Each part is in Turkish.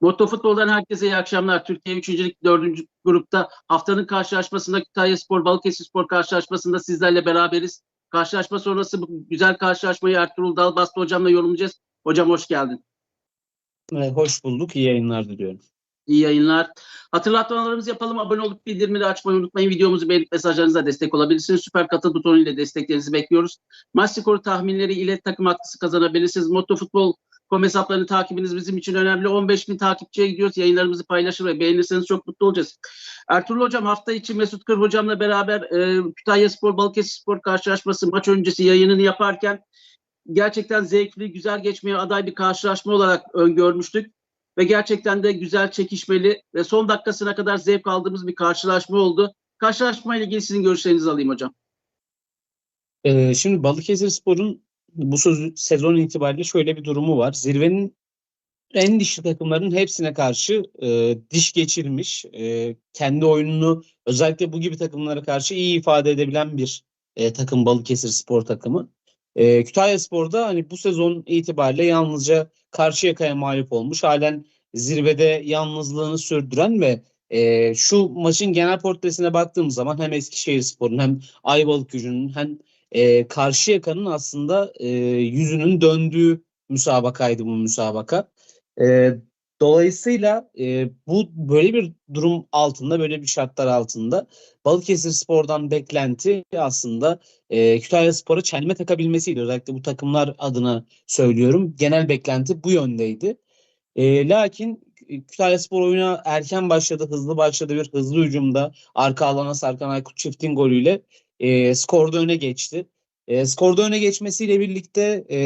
Moto Futbol'dan herkese iyi akşamlar. Türkiye 3. Lig 4. grupta haftanın karşılaşmasında Kütahya Spor, Balıkesir Spor karşılaşmasında sizlerle beraberiz. Karşılaşma sonrası bu güzel karşılaşmayı Ertuğrul Dalbastı hocamla yorumlayacağız. Hocam hoş geldin. Ee, Hoş bulduk. İyi yayınlar diliyorum. İyi yayınlar. Hatırlatmalarımızı yapalım. Abone olup bildirimleri açmayı unutmayın. Videomuzu beğenip mesajlarınızla destek olabilirsiniz. Süper katıl butonu ile desteklerinizi bekliyoruz. Maç skoru tahminleri ile takım hakkısı kazanabilirsiniz. Motto Futbol kom hesaplarını takibiniz bizim için önemli. 15 bin takipçiye gidiyoruz. Yayınlarımızı paylaşır ve beğenirseniz çok mutlu olacağız. Ertuğrul Hocam hafta içi Mesut Kır Hocam'la beraber e, Kütahya Spor, Balıkesir Spor karşılaşması maç öncesi yayınını yaparken gerçekten zevkli, güzel geçmeye aday bir karşılaşma olarak öngörmüştük ve gerçekten de güzel çekişmeli ve son dakikasına kadar zevk aldığımız bir karşılaşma oldu. Karşılaşma ile ilgili sizin görüşlerinizi alayım hocam. Ee, Şimdi Balıkesir Spor'un bu sezon itibariyle şöyle bir durumu var. Zirvenin en dişli takımların hepsine karşı e, diş geçirmiş, e, kendi oyununu özellikle bu gibi takımlara karşı iyi ifade edebilen bir e, takım Balıkesir Spor takımı. E, Kütahya Spor'da hani bu sezon itibariyle yalnızca Karşıyaka'ya mağlup olmuş. Halen zirvede yalnızlığını sürdüren ve e, şu maçın genel portresine baktığımız zaman hem Eskişehirspor'un hem Ayvalık Gücü'nün hem e, Karşıyaka'nın aslında e, yüzünün döndüğü müsabakaydı bu müsabaka. E, dolayısıyla e, bu böyle bir durum altında, böyle bir şartlar altında Balıkesir Spor'dan beklenti aslında e, Kütahya Spor'a çelme takabilmesiydi. Özellikle bu takımlar adına söylüyorum. Genel beklenti bu yöndeydi. E, lakin Kütahya Spor oyuna erken başladı, hızlı başladı bir hızlı hücumda. Arka alana Sarkan Aykut çiftin golüyle e, skorda öne geçti. E, skorda öne geçmesiyle birlikte e,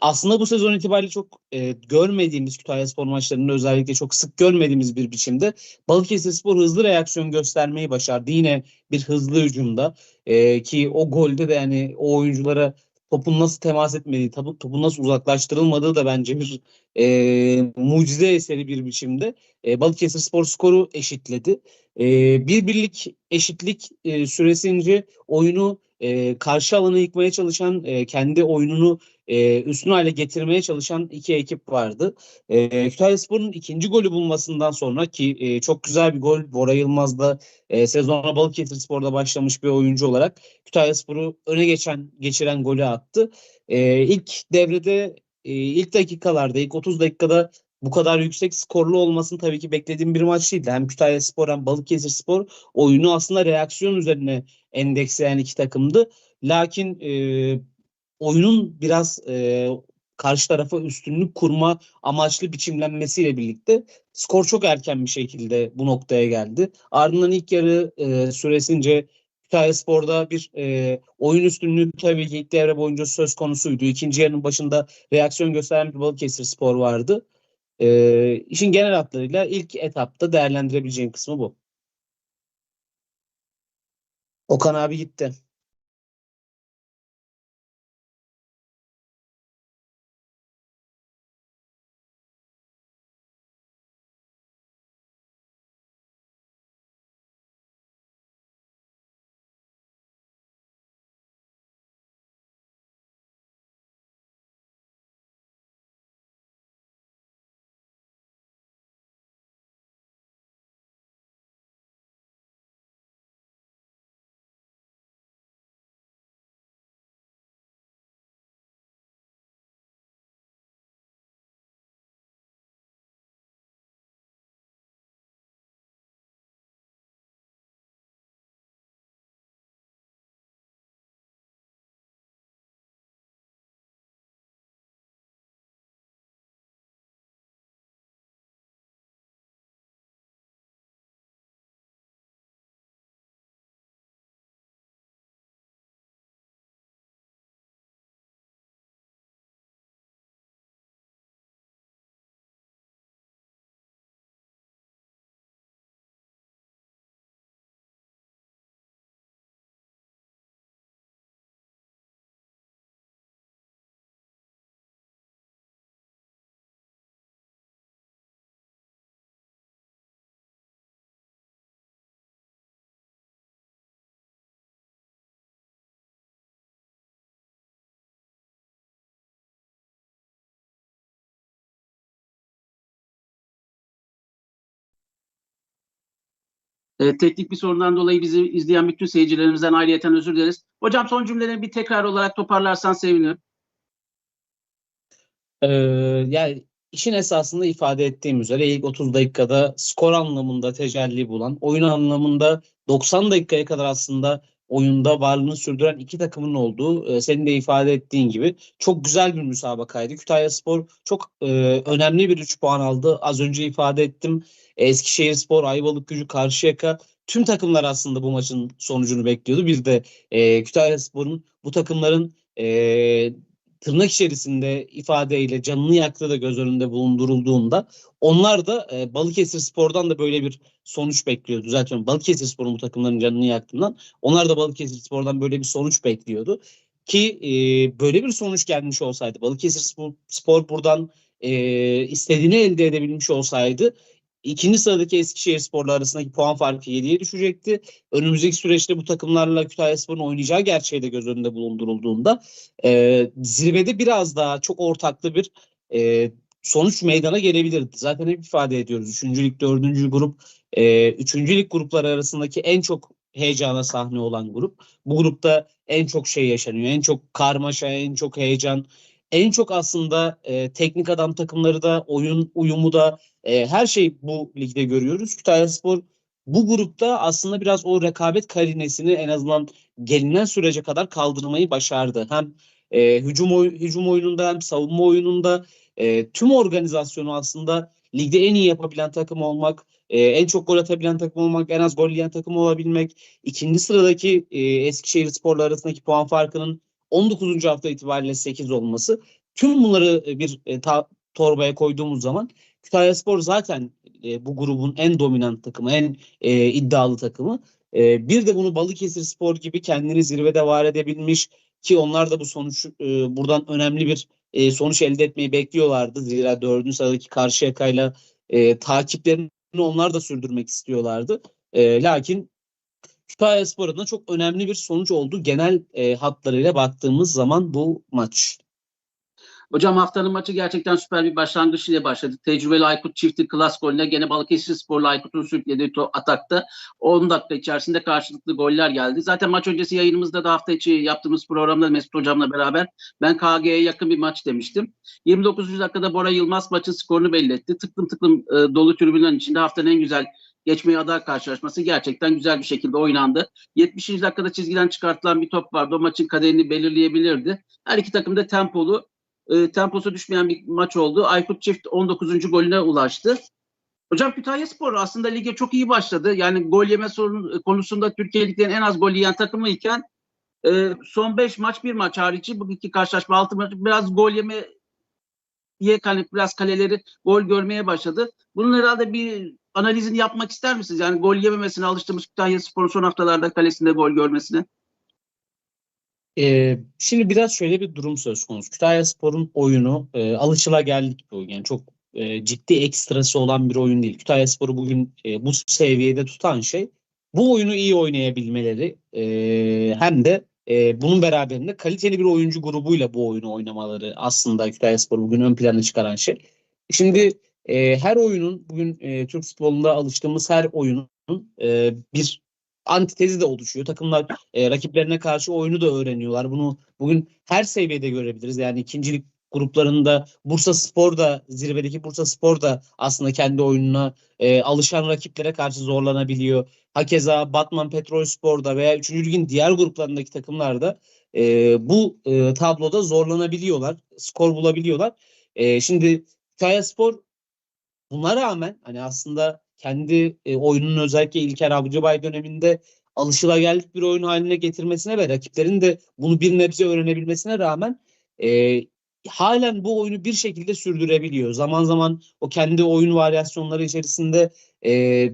aslında bu sezon itibariyle çok e, görmediğimiz Kütahya Spor maçlarında özellikle çok sık görmediğimiz bir biçimde Balıkesir Spor hızlı reaksiyon göstermeyi başardı. Yine bir hızlı hücumda e, ki o golde de yani o oyunculara topun nasıl temas etmediği, topu- topun nasıl uzaklaştırılmadığı da bence bir e, mucize eseri bir biçimde e, Balıkesir Spor skoru eşitledi. E, bir birlik eşitlik e, süresince oyunu e, karşı alanı yıkmaya çalışan, e, kendi oyununu e, üstün hale getirmeye çalışan iki ekip vardı. E, Kütahyaspor'un ikinci golü bulmasından sonra ki e, çok güzel bir gol Bora Yılmaz da e, sezona Balıkesirspor'da başlamış bir oyuncu olarak Kütahyaspor'u öne geçen geçiren golü attı. E, ilk devrede e, ilk dakikalarda ilk 30 dakikada bu kadar yüksek skorlu olmasını tabii ki beklediğim bir maç değildi. Hem Kütahyaspor hem Balıkesirspor oyunu aslında reaksiyon üzerine endeksleyen iki takımdı. Lakin e, oyunun biraz e, karşı tarafa üstünlük kurma amaçlı biçimlenmesiyle birlikte skor çok erken bir şekilde bu noktaya geldi. Ardından ilk yarı e, süresince Kütahyaspor'da bir e, oyun üstünlüğü tabii ki ilk devre boyunca söz konusuydu. İkinci yarının başında reaksiyon gösteren bir Balıkesirspor vardı. E, işin genel hatlarıyla ilk etapta değerlendirebileceğim kısmı bu. Okan abi gitti. E, teknik bir sorundan dolayı bizi izleyen bütün seyircilerimizden ayrıyeten özür dileriz. Hocam son cümlelerini bir tekrar olarak toparlarsan sevinirim. Ee, yani işin esasında ifade ettiğim üzere ilk 30 dakikada skor anlamında tecelli bulan, oyun anlamında 90 dakikaya kadar aslında oyunda varlığını sürdüren iki takımın olduğu e, senin de ifade ettiğin gibi çok güzel bir müsabakaydı. Kütahyaspor çok e, önemli bir 3 puan aldı. Az önce ifade ettim. Eskişehirspor, Ayvalıkgücü, Karşıyaka tüm takımlar aslında bu maçın sonucunu bekliyordu. Bir de e, Kütahyaspor'un bu takımların e, tırnak içerisinde ifadeyle canını yaktığı da göz önünde bulundurulduğunda onlar da e, Balıkesir Spor'dan da böyle bir sonuç bekliyordu. Zaten Balıkesir Spor'un bu takımların canını yaktığından onlar da Balıkesir Spor'dan böyle bir sonuç bekliyordu. Ki e, böyle bir sonuç gelmiş olsaydı Balıkesir Spor, Spor buradan e, istediğini elde edebilmiş olsaydı ikinci sıradaki Eskişehir Spor'la arasındaki puan farkı 7'ye düşecekti. Önümüzdeki süreçte bu takımlarla Kütahyaspor'un oynayacağı gerçeği de göz önünde bulundurulduğunda e, zirvede biraz daha çok ortaklı bir e, sonuç meydana gelebilirdi. Zaten hep ifade ediyoruz. Üçüncülük, dördüncü grup, e, üçüncülük grupları arasındaki en çok heyecana sahne olan grup. Bu grupta en çok şey yaşanıyor. En çok karmaşa, en çok heyecan, en çok aslında e, teknik adam takımları da, oyun uyumu da e, her şey bu ligde görüyoruz. Kütahyaspor bu grupta aslında biraz o rekabet karinesini en azından gelinen sürece kadar kaldırmayı başardı. Hem e, hücum, oy- hücum oyununda hem savunma oyununda e, tüm organizasyonu aslında ligde en iyi yapabilen takım olmak, e, en çok gol atabilen takım olmak, en az gol yiyen takım olabilmek, ikinci sıradaki e, Eskişehir Spor'la arasındaki puan farkının 19. hafta itibariyle 8 olması. Tüm bunları e, bir e, ta- torbaya koyduğumuz zaman Kütahyaspor zaten e, bu grubun en dominant takımı, en e, iddialı takımı. E, bir de bunu Balıkesir Spor gibi kendini zirvede var edebilmiş ki onlar da bu sonuç e, buradan önemli bir e, sonuç elde etmeyi bekliyorlardı. Zira dördüncü sıradaki Karşıyaka'yla e, takiplerini onlar da sürdürmek istiyorlardı. E, lakin Kütahyaspor adına çok önemli bir sonuç oldu. Genel e, hatlarıyla baktığımız zaman bu maç. Hocam haftanın maçı gerçekten süper bir başlangıç ile başladı. Tecrübeli Aykut çifti klas golüne gene Balıkesir Spor'la Aykut'un sürüklediği atakta 10 dakika içerisinde karşılıklı goller geldi. Zaten maç öncesi yayınımızda da hafta içi yaptığımız programda Mesut Hocam'la beraber ben KG'ye yakın bir maç demiştim. 29. dakikada Bora Yılmaz maçın skorunu belli etti. Tıklım tıklım e, dolu tribünlerin içinde haftanın en güzel geçmeye aday karşılaşması gerçekten güzel bir şekilde oynandı. 70. dakikada çizgiden çıkartılan bir top vardı. O maçın kaderini belirleyebilirdi. Her iki takım da tempolu e, temposu düşmeyen bir maç oldu. Aykut Çift 19. golüne ulaştı. Hocam Kütahyaspor aslında lige çok iyi başladı. Yani gol yeme sorunu konusunda Türkiye Lig'den en az gol yiyen takımı iken e, son 5 maç bir maç harici bugünkü karşılaşma 6 maç biraz gol yeme ye hani biraz kaleleri gol görmeye başladı. Bunun herhalde bir analizini yapmak ister misiniz? Yani gol yememesine alıştığımız Kütahyaspor'un son haftalarda kalesinde gol görmesine. Ee, şimdi biraz şöyle bir durum söz konusu. Kütahyaspor'un oyunu e, alışılageldik bir oyun. Yani çok e, ciddi ekstrası olan bir oyun değil. Kütahyaspor'u bugün e, bu seviyede tutan şey bu oyunu iyi oynayabilmeleri e, hem de e, bunun beraberinde kaliteli bir oyuncu grubuyla bu oyunu oynamaları aslında Kütahyaspor'u bugün ön plana çıkaran şey. Şimdi e, her oyunun bugün e, Türk futbolunda alıştığımız her oyunun e, bir antitezi de oluşuyor. Takımlar e, rakiplerine karşı oyunu da öğreniyorlar. Bunu bugün her seviyede görebiliriz. Yani ikincilik gruplarında Bursa Spor da zirvedeki Bursa Spor da aslında kendi oyununa e, alışan rakiplere karşı zorlanabiliyor. Hakeza Batman Petrol Spor'da veya 3. ligin diğer gruplarındaki takımlarda e, bu e, tabloda zorlanabiliyorlar. Skor bulabiliyorlar. E, şimdi Kayaspor buna rağmen hani aslında kendi e, oyunun özellikle İlker Avcıbay döneminde alışılageldik bir oyun haline getirmesine ve rakiplerin de bunu bir nebze öğrenebilmesine rağmen e, halen bu oyunu bir şekilde sürdürebiliyor. Zaman zaman o kendi oyun varyasyonları içerisinde e,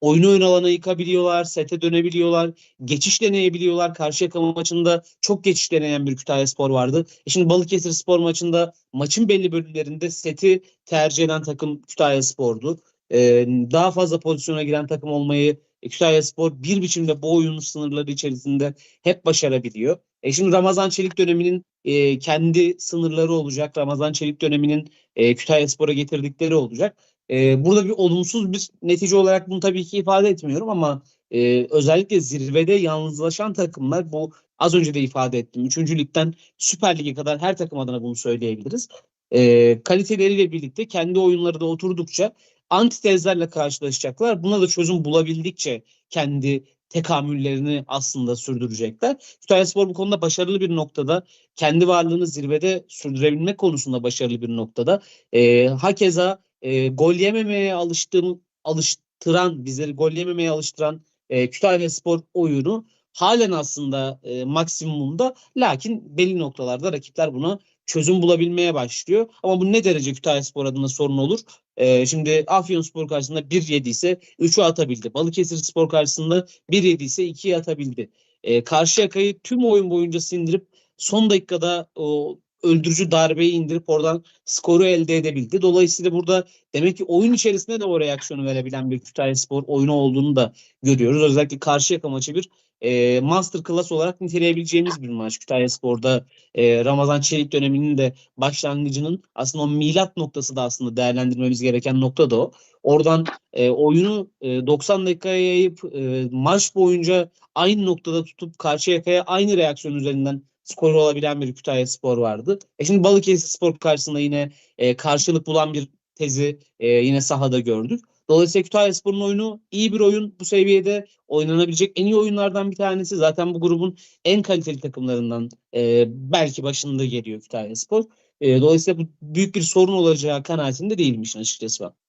oyunu ön alana yıkabiliyorlar, sete dönebiliyorlar, geçiş deneyebiliyorlar. Karşıyaka maçında çok geçiş deneyen bir Kütahyaspor vardı. E şimdi Balıkesir Spor maçında maçın belli bölümlerinde seti tercih eden takım Kütahyaspor'du. Ee, daha fazla pozisyona giren takım olmayı e, Kütahyaspor bir biçimde bu oyunun sınırları içerisinde hep başarabiliyor. E şimdi Ramazan Çelik döneminin e, kendi sınırları olacak. Ramazan Çelik döneminin e, Kütahyaspor'a getirdikleri olacak. e, burada bir olumsuz bir netice olarak bunu tabii ki ifade etmiyorum ama e, özellikle zirvede yalnızlaşan takımlar bu az önce de ifade ettim. Üçüncü ligden Süper Lig'e kadar her takım adına bunu söyleyebiliriz. E, kaliteleriyle birlikte kendi oyunları da oturdukça antitezlerle karşılaşacaklar. Buna da çözüm bulabildikçe kendi tekamüllerini aslında sürdürecekler. Kütahyaspor bu konuda başarılı bir noktada. Kendi varlığını zirvede sürdürebilmek konusunda başarılı bir noktada. E, hakeza e, gol yememeye alıştığım, alıştıran, bizleri gol yememeye alıştıran e, Kütahyaspor oyunu halen aslında e, maksimumda. Lakin belli noktalarda rakipler buna çözüm bulabilmeye başlıyor. Ama bu ne derece Kütahyaspor adına sorun olur? Ee, şimdi Afyonspor karşısında 1-7 ise 3'ü atabildi. Balıkesir Spor karşısında 1-7 ise 2'yi atabildi. Ee, Karşıyaka'yı tüm oyun boyunca sindirip son dakikada o öldürücü darbeyi indirip oradan skoru elde edebildi. Dolayısıyla burada demek ki oyun içerisinde de o reaksiyonu verebilen bir Kütahyaspor oyunu olduğunu da görüyoruz. Özellikle Karşıyaka maçı bir e, master class olarak niteleyebileceğimiz bir maç. Kütahyaspor'da e, Ramazan Çelik döneminin de başlangıcının aslında o milat noktası da aslında değerlendirmemiz gereken nokta da o. Oradan e, oyunu e, 90 dakikaya yayıp e, maç boyunca aynı noktada tutup Karşıyaka'ya aynı reaksiyon üzerinden skor olabilen bir Kütahyaspor vardı. E şimdi Balıkesir Spor karşısında yine e, karşılık bulan bir tezi e, yine sahada gördük. Dolayısıyla Kütahyaspor'un oyunu iyi bir oyun. Bu seviyede oynanabilecek en iyi oyunlardan bir tanesi. Zaten bu grubun en kaliteli takımlarından e, belki başında geliyor Kütahyaspor. E, dolayısıyla bu büyük bir sorun olacağı kanaatinde değilmiş açıkçası ben.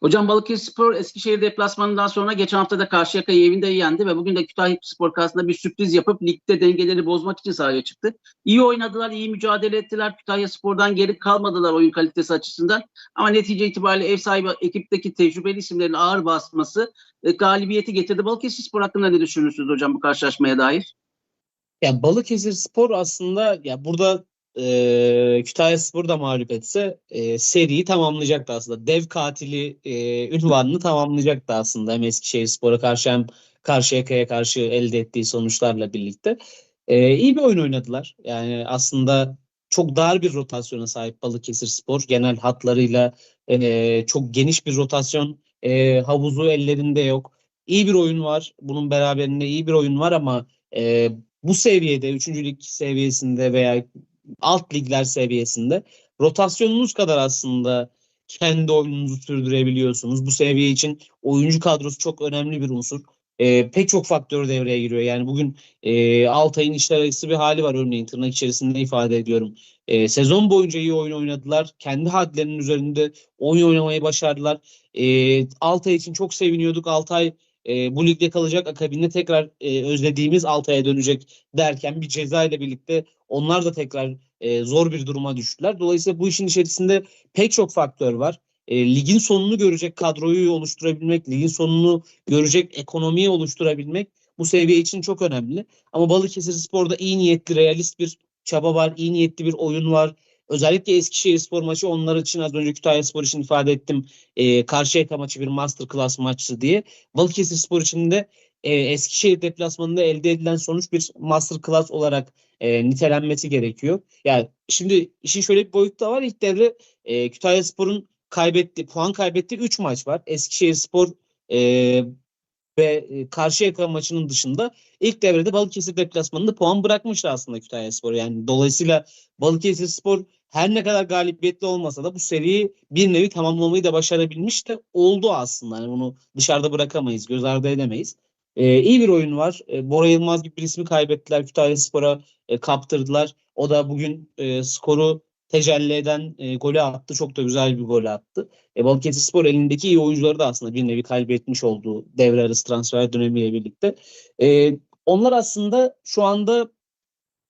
Hocam Balıkesirspor Eskişehir deplasmanından sonra geçen hafta da Karşıyaka'yı evinde yendi ve bugün de Kütahyaspor karşısında bir sürpriz yapıp ligde dengeleri bozmak için sahaya çıktı. İyi oynadılar, iyi mücadele ettiler. Kütahyaspor'dan geri kalmadılar oyun kalitesi açısından. Ama netice itibariyle ev sahibi ekipteki tecrübeli isimlerin ağır basması e, galibiyeti getirdi. Balıkesirspor hakkında ne düşünürsünüz hocam bu karşılaşmaya dair? Ya Balıkesir Spor aslında ya burada e, Kütahyaspor da mağlup etse e, seriyi tamamlayacaktı aslında. Dev katili e, ünvanını tamamlayacaktı aslında hem Eskişehirspor'a karşı hem Karşıyaka'ya karşı elde ettiği sonuçlarla birlikte. E, iyi bir oyun oynadılar. Yani aslında çok dar bir rotasyona sahip Balıkesir Spor. Genel hatlarıyla e, çok geniş bir rotasyon e, havuzu ellerinde yok. İyi bir oyun var. Bunun beraberinde iyi bir oyun var ama e, bu seviyede, 3. lig seviyesinde veya alt ligler seviyesinde rotasyonunuz kadar aslında kendi oyununuzu sürdürebiliyorsunuz. Bu seviye için oyuncu kadrosu çok önemli bir unsur. E, pek çok faktör devreye giriyor. Yani bugün e, Altay'ın işler acısı bir hali var örneğin tırnak içerisinde ifade ediyorum. E, sezon boyunca iyi oyun oynadılar. Kendi hadlerinin üzerinde oyun oynamayı başardılar. E, Altay için çok seviniyorduk. Altay e, bu ligde kalacak akabinde tekrar e, özlediğimiz Altay'a dönecek derken bir ceza ile birlikte onlar da tekrar e, zor bir duruma düştüler. Dolayısıyla bu işin içerisinde pek çok faktör var. E, ligin sonunu görecek kadroyu oluşturabilmek, ligin sonunu görecek ekonomiyi oluşturabilmek bu seviye için çok önemli. Ama Balıkesir Spor'da iyi niyetli, realist bir çaba var, iyi niyetli bir oyun var. Özellikle Eskişehir Spor maçı onlar için az önce Kütahya Spor için ifade ettim. E, Karşıyaka maçı bir masterclass maçtı diye. Balıkesir Spor için de e, Eskişehir deplasmanında elde edilen sonuç bir masterclass olarak e, nitelenmesi gerekiyor. Yani şimdi işin şöyle bir boyutu da var. İlk devre e, Kütahya Spor'un kaybetti, puan kaybettiği 3 maç var. Eskişehir Spor e, ve e, Karşıyaka maçının dışında ilk devrede Balıkesir deplasmanında puan bırakmıştı aslında Kütahya Spor. Yani dolayısıyla Balıkesir Spor her ne kadar galibiyetli olmasa da bu seriyi bir nevi tamamlamayı da başarabilmiş de oldu aslında. Yani bunu dışarıda bırakamayız, göz ardı edemeyiz. Ee, iyi bir oyun var. Ee, Bora Yılmaz gibi bir ismi kaybettiler. Kütahya Spor'a e, kaptırdılar. O da bugün e, skoru tecelli eden e, golü attı. Çok da güzel bir gol attı. E, Balıkesir Spor elindeki iyi oyuncuları da aslında bir nevi kaybetmiş olduğu devre arası transfer dönemiyle birlikte. E, onlar aslında şu anda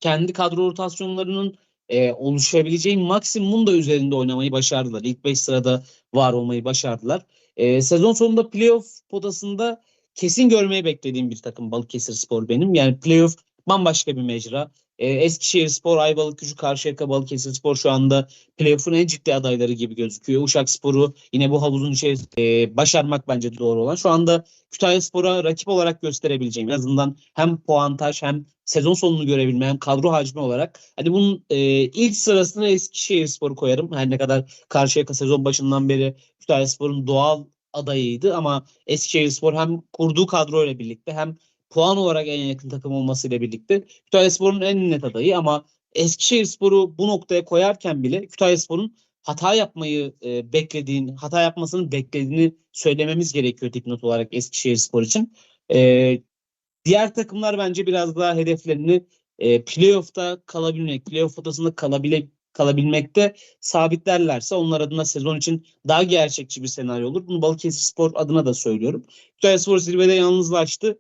kendi kadro rotasyonlarının e, oluşabileceği maksimum da üzerinde oynamayı başardılar. İlk 5 sırada var olmayı başardılar. E, sezon sonunda playoff potasında kesin görmeyi beklediğim bir takım Balıkesir Spor benim. Yani playoff bambaşka bir mecra. e, Eskişehirspor, Ayvalıkgücü, Karşıyaka, Balıkesirspor şu anda playoff'un en ciddi adayları gibi gözüküyor. Uşakspor'u yine bu havuzun içerisinde e, başarmak bence doğru olan. Şu anda Kütahyaspor'a rakip olarak gösterebileceğim. En azından hem puantaj hem sezon sonunu görebilme hem kadro hacmi olarak. Hani bunun e, ilk sırasına Eskişehirspor'u koyarım. Her ne kadar Karşıyaka sezon başından beri Kütahyaspor'un doğal adayıydı ama Eskişehirspor hem kurduğu kadroyla birlikte hem puan olarak en yakın takım olmasıyla birlikte Kütahyaspor'un en net adayı ama Eskişehirspor'u bu noktaya koyarken bile Kütahyaspor'un hata yapmayı e, beklediğini, hata yapmasını beklediğini söylememiz gerekiyor dipnot olarak Eskişehirspor için. E, diğer takımlar bence biraz daha hedeflerini e, playoff'ta kalabilmek, playoff potasında kalabile, kalabilmekte sabitlerlerse onlar adına sezon için daha gerçekçi bir senaryo olur. Bunu Balıkesirspor adına da söylüyorum. Kütahyaspor zirvede yalnızlaştı.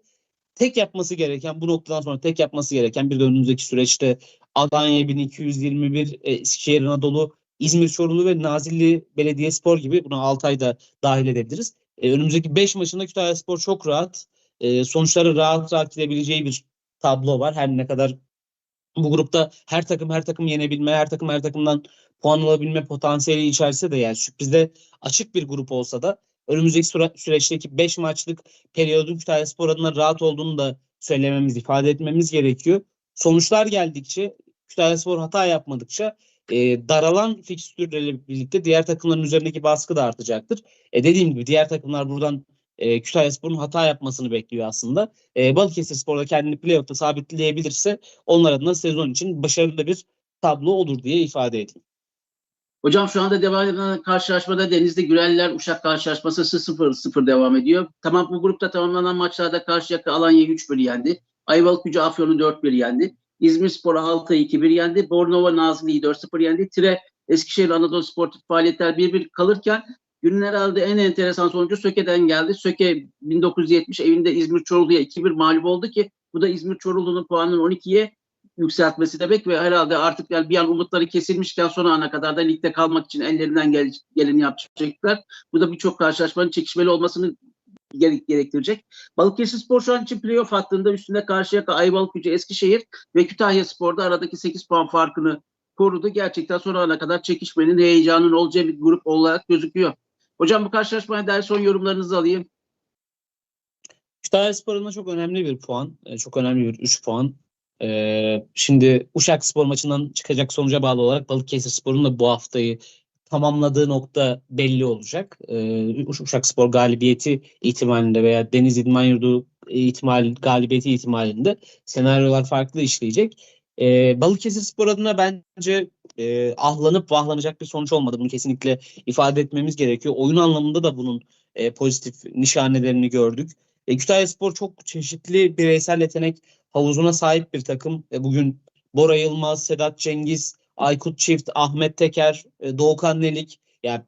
Tek yapması gereken bu noktadan sonra tek yapması gereken bir de önümüzdeki süreçte Alanya 1221, e, Eskişehir Anadolu, İzmir Çorlu ve Nazilli Belediyespor gibi buna Altay da dahil edebiliriz. E, önümüzdeki 5 maçında Kütahyaspor çok rahat e, sonuçları rahat rahat gidebileceği bir tablo var. Her ne kadar bu grupta her takım her takım yenebilme, her takım her takımdan puan alabilme potansiyeli içerisinde de yani sürprizde açık bir grup olsa da önümüzdeki süre, süreçteki 5 maçlık periyodun Kütahyaspor adına rahat olduğunu da söylememiz, ifade etmemiz gerekiyor. Sonuçlar geldikçe, Kütahyaspor hata yapmadıkça e, daralan fikstürlerle birlikte diğer takımların üzerindeki baskı da artacaktır. E, dediğim gibi diğer takımlar buradan e, Kütahyaspor'un hata yapmasını bekliyor aslında. E, Balıkesirspor da kendini playoff'ta sabitleyebilirse onlar adına sezon için başarılı bir tablo olur diye ifade edeyim. Hocam şu anda devam eden karşılaşmada Denizli Gürelliler Uşak karşılaşması 0-0 devam ediyor. Tamam bu grupta tamamlanan maçlarda Karşıyaka Alanya'yı 3-1 yendi. Ayvalık Gücü Afyon'u 4-1 yendi. İzmir Spor'u Altay'ı 2-1 yendi. Bornova Nazilli'yi 4-0 yendi. Tire Eskişehir Anadolu Sportif faaliyetler 1-1 kalırken günün herhalde en enteresan sonucu Söke'den geldi. Söke 1970 evinde İzmir Çorlu'ya 2-1 mağlup oldu ki bu da İzmir Çorlu'nun puanını 12'ye yükseltmesi demek ve herhalde artık yani bir an umutları kesilmişken son ana kadar da ligde kalmak için ellerinden gel, geleni yapacaklar. Bu da birçok karşılaşmanın çekişmeli olmasını gerek, gerektirecek. Balıkesirspor şu an için playoff hattında üstünde Karşıyaka, Ayvalık Gücü, Eskişehir ve Kütahya Spor'da aradaki 8 puan farkını korudu. Gerçekten son ana kadar çekişmenin, heyecanın olacağı bir grup olarak gözüküyor. Hocam bu karşılaşmaya dair son yorumlarınızı alayım. Kütahyaspor adına çok önemli bir puan. e, Çok önemli bir 3 puan. Ee, şimdi Uşak Spor maçından çıkacak sonuca bağlı olarak Balıkesirspor'un da bu haftayı tamamladığı nokta belli olacak. Ee, Uşak Spor galibiyeti ihtimalinde veya Deniz İdman Yurdu ihtimal, galibiyeti ihtimalinde senaryolar farklı işleyecek. Ee, Balıkesirspor adına bence e, ahlanıp vahlanacak bir sonuç olmadı. Bunu kesinlikle ifade etmemiz gerekiyor. Oyun anlamında da bunun e, pozitif nişanelerini gördük. E, Kütahyaspor çok çeşitli bireysel yetenek havuzuna sahip bir takım. E, bugün Bora Yılmaz, Sedat Cengiz, Aykut Çift, Ahmet Teker, e, Doğukan Nelik yani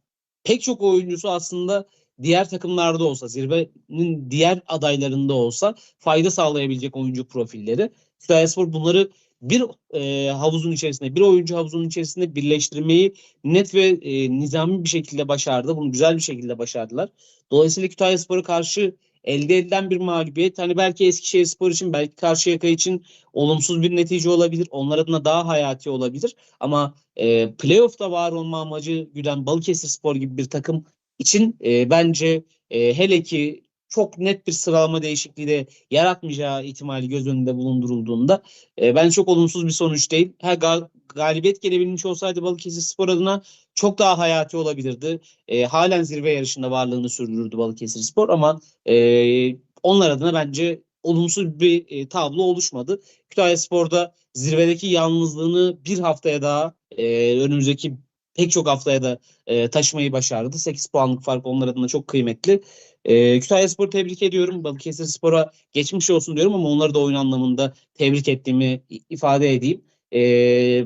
pek çok oyuncusu aslında diğer takımlarda olsa, zirvenin diğer adaylarında olsa fayda sağlayabilecek oyuncu profilleri. Kütahyaspor bunları bir e, havuzun içerisinde, bir oyuncu havuzunun içerisinde birleştirmeyi net ve e, nizami bir şekilde başardı. Bunu güzel bir şekilde başardılar. Dolayısıyla Kütahyaspor'a karşı elde edilen bir mağlubiyet hani belki Eskişehirspor için belki Karşıyaka için olumsuz bir netice olabilir. Onlar adına daha hayati olabilir. Ama e, playoff'ta var olma amacı güden Balıkesirspor gibi bir takım için e, bence e, hele ki çok net bir sıralama değişikliği de yaratmayacağı ihtimali göz önünde bulundurulduğunda e, bence çok olumsuz bir sonuç değil. Ha, gal- galibiyet gelebilmiş olsaydı Balıkesirspor adına çok daha hayati olabilirdi. E, halen zirve yarışında varlığını sürdürürdü Balıkesirspor ama e, onlar adına bence olumsuz bir e, tablo oluşmadı. Kütahyaspor'da zirvedeki yalnızlığını bir haftaya daha e, önümüzdeki pek çok haftaya da e, taşımayı başardı. 8 puanlık fark onlar adına çok kıymetli. E, Kütahyaspor'u tebrik ediyorum. Balıkesirspor'a geçmiş olsun diyorum ama onları da oyun anlamında tebrik ettiğimi ifade edeyim. E,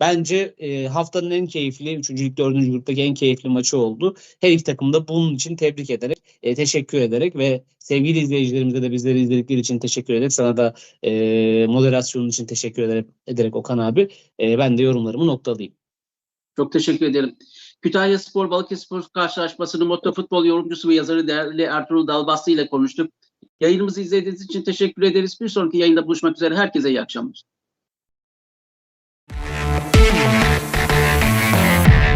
bence e, haftanın en keyifli, 3. lig 4. gruptaki en keyifli maçı oldu. Her iki takım da bunun için tebrik ederek, e, teşekkür ederek ve sevgili izleyicilerimize de bizleri izledikleri için teşekkür ederek, sana da e, moderasyonun için teşekkür ederek, ederek Okan abi, e, ben de yorumlarımı noktalayayım. Çok teşekkür ederim. Kütahya Spor Balıkesir karşılaşmasının Moto Futbol yorumcusu ve yazarı değerli Ertuğrul Dalbaslı ile konuştuk. Yayınımızı izlediğiniz için teşekkür ederiz. Bir sonraki yayında buluşmak üzere. Herkese iyi akşamlar.